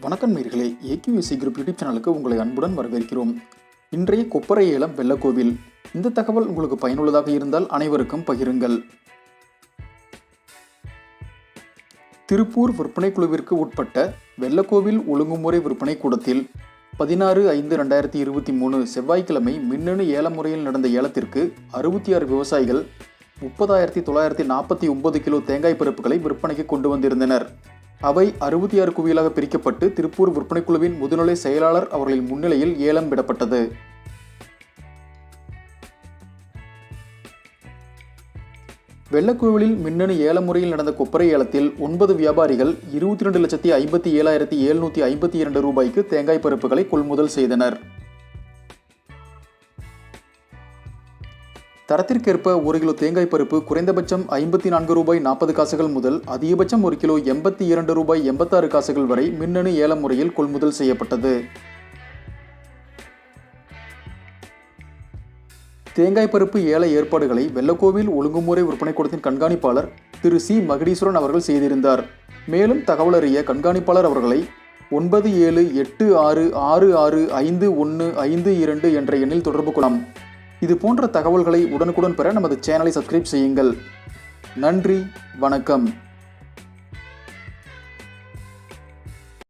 வணக்கம் நேர்களே. AQSC group YouTube சேனலுக்கு உங்களை அன்புடன் வரவேற்கிறோம். இன்றைய கொப்பரை ஏலம் வெள்ளக்கோவில். இந்த தகவல் உங்களுக்கு பயனுள்ளதாக இருந்தால் அனைவருக்கும் பகிருங்கள். திருப்பூர் விற்பனை குழுவிற்கு உட்பட்ட வெள்ளக்கோவில் ஒழுங்குமுறை விற்பனை கூடத்தில் பதினாறு ஐந்து ரெண்டாயிரத்தி இருபத்தி மூணு செவ்வாய்க்கிழமை மின்னணு ஏல முறையில் நடந்த ஏலத்திற்கு அறுபத்தி ஆறு விவசாயிகள் முப்பதாயிரத்தி தொள்ளாயிரத்தி நாற்பத்தி ஒன்பது கிலோ தேங்காய் பருப்புகளை விற்பனைக்கு கொண்டு வந்திருந்தனர். அவை அறுபத்தி ஆறு குவியலாக பிரிக்கப்பட்டு திருப்பூர் விற்பனை குழுவின் முதுநிலை செயலாளர் அவர்களின் முன்னிலையில் ஏலம் விடப்பட்டது. வெள்ளக்கோவிலில் மின்னணு ஏல முறையில் நடந்த கொப்பரை ஏலத்தில் ஒன்பது வியாபாரிகள் இருபத்தி ரெண்டு லட்சத்தி ஐம்பத்தி ஏழாயிரத்தி எழுநூற்றி ஐம்பத்தி இரண்டு ரூபாய்க்கு தேங்காய் பருப்புகளை கொள்முதல் செய்தனர். தரத்திற்கேற்ப ஒரு கிலோ தேங்காய் பருப்பு குறைந்தபட்சம் ஐம்பத்தி நான்கு ரூபாய் நாற்பது காசுகள் முதல் அதிகபட்சம் ஒரு கிலோ எண்பத்தி இரண்டு ரூபாய் எண்பத்தாறு காசுகள் வரை மின்னணு ஏல முறையில் கொள்முதல் செய்யப்பட்டது. தேங்காய் பருப்பு ஏல ஏற்பாடுகளை வெள்ளக்கோவில் ஒழுங்குமுறை விற்பனை கூடத்தின் கண்காணிப்பாளர் திரு சி. மகடீஸ்வரன் அவர்கள் செய்திருந்தார். மேலும் தகவல் அறிய கண்காணிப்பாளர் அவர்களை ஒன்பது ஏழு எட்டு ஆறு ஆறு ஆறு ஐந்து ஒன்று ஐந்து இரண்டு என்ற எண்ணில் தொடர்பு கொள்ளலாம். இது போன்ற தகவல்களை உடனுக்குடன் பெற நமது சேனலை சப்ஸ்கிரைப் செய்யுங்கள். நன்றி வணக்கம்.